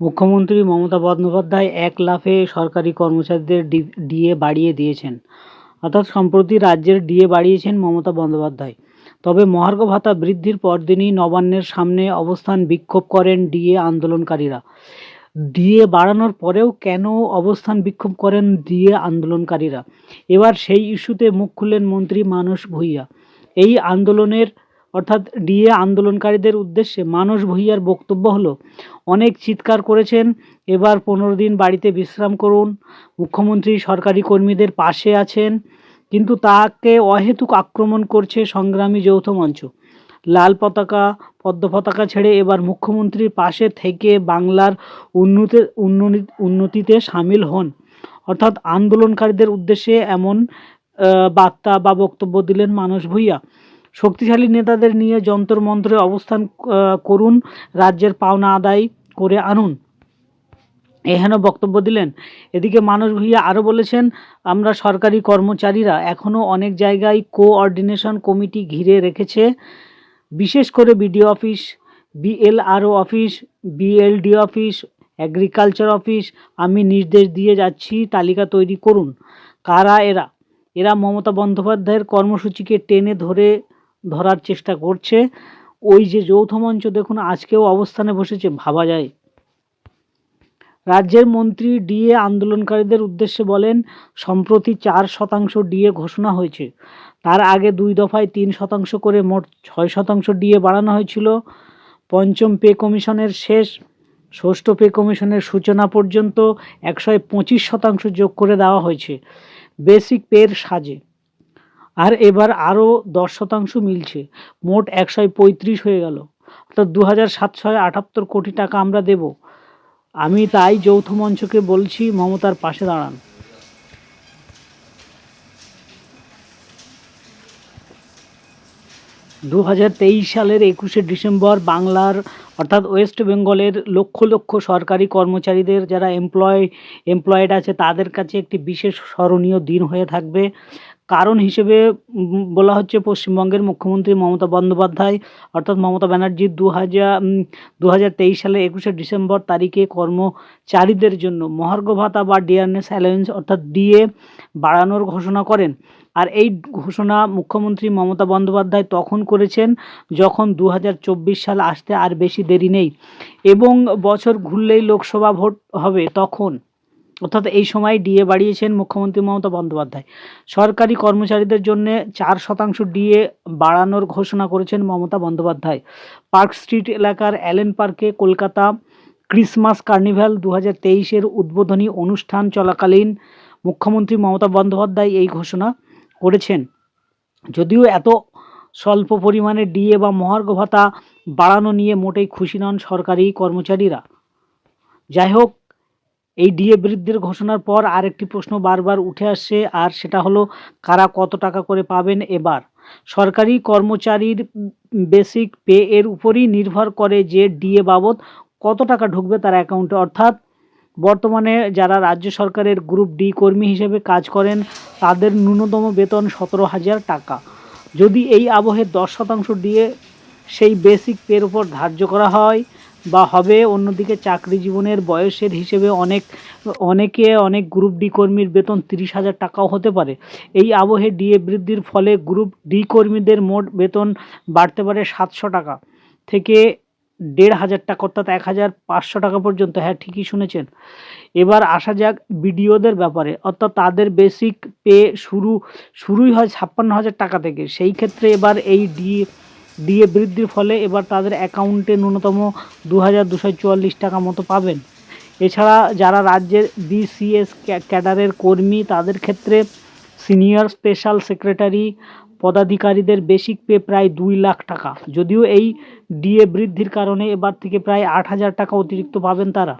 মুখ্যমন্ত্রী মমতা বন্দ্যোপাধ্যায় এক লাফে সরকারি কর্মচারীদের ডিএ বাড়িয়ে দিয়েছেন। অর্থাৎ সম্প্রতি রাজ্যের ডিএ বাড়িয়েছেন মমতা বন্দ্যোপাধ্যায়। তবে মহার্ঘ ভাতা বৃদ্ধির পরদিনই নবান্নের সামনে অবস্থান বিক্ষোভ করেন ডিএ আন্দোলনকারীরা। ডিএ বাড়ানোর পরেও কেন অবস্থান বিক্ষোভ করেন ডিএ আন্দোলনকারীরা? এবার সেই ইস্যুতে মুখ খুললেন মন্ত্রী মানস ভূঁইয়া। এই আন্দোলনের অর্থাৎ ডিএ আন্দোলনকারীদের উদ্দেশ্যে মানস ভূঁইয়ার বক্তব্য হলো, অনেক চিৎকার করেছেন, এবার পনেরো দিন বাড়িতে বিশ্রাম করুন, মুখ্যমন্ত্রী, সরকারি কর্মীদের পাশে আছেন, কিন্তু তাকে অহেতুক আক্রমণ করছে সংগ্রামী যৌথ মঞ্চ। লাল পতাকা, পদ্ম পতাকা ছেড়ে এবার মুখ্যমন্ত্রীর পাশে থেকে বাংলার উন্নতি উন্নতি, উন্নতিতে সামিল হন। অর্থাৎ আন্দোলনকারীদের উদ্দেশ্যে এমন বার্তা বা বক্তব্য দিলেন মানস ভূঁইয়া। শক্তিশালী নেতাদের নিয়ে যন্তর মন্ত্রে অবস্থান করুন, রাজ্যের পাওনা আদায় করে আনুন। এহেন বক্তব্য দিলেন। এদিকে মানস ভূঁইয়া আরও বলেছেন, আমরা সরকারি কর্মচারীরা এখনও অনেক জায়গায় কোঅর্ডিনেশন কমিটি ঘিরে রেখেছে। বিশেষ করে BDO office, BLRO office, BLD office agriculture office, আমি নির্দেশ দিয়ে যাচ্ছি, তালিকা তৈরি করুন। কারা এরা? এরা মমতা বন্দ্যোপাধ্যায়ের কর্মসূচিকে টেনে ধরে ধরার চেষ্টা করছে। ওই যে যৌথ মঞ্চ দেখুন, আজকেও অবস্থানে বসেছে, ভাবা যায়। রাজ্যের মন্ত্রী ডিএ আন্দোলনকারীদের উদ্দেশ্যে বলেন, সম্প্রতি চার শতাংশ ডিএ ঘোষণা হয়েছে। তার আগে দুই দফায় তিন শতাংশ করে মোট ছয় শতাংশ ডিএ বাড়ানো হয়েছিল। পঞ্চম পে কমিশনের শেষ, ষষ্ঠ পে কমিশনের সূচনা পর্যন্ত একশো পঁচিশ শতাংশ যোগ করে দেওয়া হয়েছে। বেসিক পের সাজে। আর এবার আরও দশ শতাংশ মিলছে। মোট একশো পঁয়ত্রিশ হয়ে গেল। অর্থাৎ দু হাজার সাতশো আটাত্তর কোটি টাকা আমরা দেব। আমি তাই যৌথ মঞ্চকে বলছি, মমতার পাশে দাঁড়ান। দু হাজার তেইশ সালের একুশে ডিসেম্বর বাংলার অর্থাৎ ওয়েস্ট বেঙ্গলের লক্ষ লক্ষ সরকারি কর্মচারীদের যারা এমপ্লয়, এমপ্লয়েড আছে, তাদের কাছে একটি বিশেষ স্মরণীয় দিন হয়ে থাকবে। কারণ হিসেবে বলা হচ্ছে পশ্চিমবঙ্গের মুখ্যমন্ত্রী মমতা বন্দ্যোপাধ্যায়, অর্থাৎ মমতা ব্যানার্জি দু হাজার দু হাজার তেইশ সালের একুশে ডিসেম্বর তারিখে কর্মচারীদের জন্য মহার্ঘ ভাতা বা ডিয়ারনেস অ্যালায়েন্স, অর্থাৎ ডিএ, বাড়ানোর ঘোষণা করেন। আর এই ঘোষণা মুখ্যমন্ত্রী মমতা বন্দ্যোপাধ্যায় তখন করেছেন যখন দু হাজার চব্বিশ সাল আসতে আর বেশি দেরি নেই। এবং বছর ঘুরলেই লোকসভা ভোট হবে তখন। অর্থাৎ এই সময় ডিএ বাড়িয়েছেন মুখ্যমন্ত্রী মমতা বন্দ্যোপাধ্যায়। সরকারি কর্মচারীদের জন্য চার শতাংশ ডিএ বাড়ানোর ঘোষণা করেছেন মমতা বন্দ্যোপাধ্যায়। পার্ক স্ট্রিট এলাকার অ্যালেন পার্কে কলকাতা ক্রিসমাস কার্নিভ্যাল দু হাজার তেইশের উদ্বোধনী অনুষ্ঠান চলাকালীন মুখ্যমন্ত্রী মমতা বন্দ্যোপাধ্যায় এই ঘোষণা করেছেন। যদিও এত স্বল্প পরিমাণে ডিএ বা মহার্ঘ ভাতা বাড়ানো নিয়ে মোটেই খুশি নন সরকারি কর্মচারীরা। যাই হোক, এই ডিএ বৃদ্ধির ঘোষণার পর আরেকটি প্রশ্ন বারবার উঠে আসছে, আর সেটা হলো, কারা কত টাকা করে পাবেন এবার? সরকারি কর্মচারীর বেসিক পে এর উপরই নির্ভর করে যে ডিএ বাবদ কত টাকা ঢুকবে তার অ্যাকাউন্টে। অর্থাৎ, বর্তমানে যারা রাজ্য সরকারের গ্রুপ ডি কর্মী হিসেবে কাজ করেন, তাদের ন্যূনতম বেতন সতেরো হাজার টাকা। যদি এই আবহে দশ শতাংশ দিয়ে সেই বেসিক পের উপর ধার্য করা হয় বা হবে অন্যদিকে চাকরি জীবনের বয়সের হিসেবে অনেক, অনেকে অনেক গ্রুপ ডি কর্মীর বেতন তিরিশ হাজার টাকাও হতে পারে। এই আবহে ডিএ বৃদ্ধির ফলে গ্রুপ ডি কর্মীদের মোট বেতন বাড়তে পারে সাতশো টাকা থেকে দেড় হাজার টাকা অর্থাৎ এক হাজার পাঁচশো টাকা পর্যন্ত। হ্যাঁ ঠিকই শুনেছেন। এবার আসা যাক বিডিওদের ব্যাপারে। অর্থাৎ তাদের বেসিক পে শুরু, শুরুই হয় ছাপ্পান্ন হাজার টাকা থেকে। সেই ক্ষেত্রে এবার এই ডিএ ডিএ বৃদ্ধির ফলে এবার তাদের অ্যাকাউন্টে ন্যূনতম দু হাজার টাকা মতো পাবেন। এছাড়া যারা রাজ্যের বিসিএস ক্যাডারের কর্মী, তাদের ক্ষেত্রে সিনিয়র স্পেশাল সেক্রেটারি পদাধিকারীদের বেসিক পে প্রায় দুই লাখ টাকা। যদিও এই ডিএ বৃদ্ধির কারণে এবার থেকে প্রায় আট হাজার টাকা অতিরিক্ত পাবেন তারা।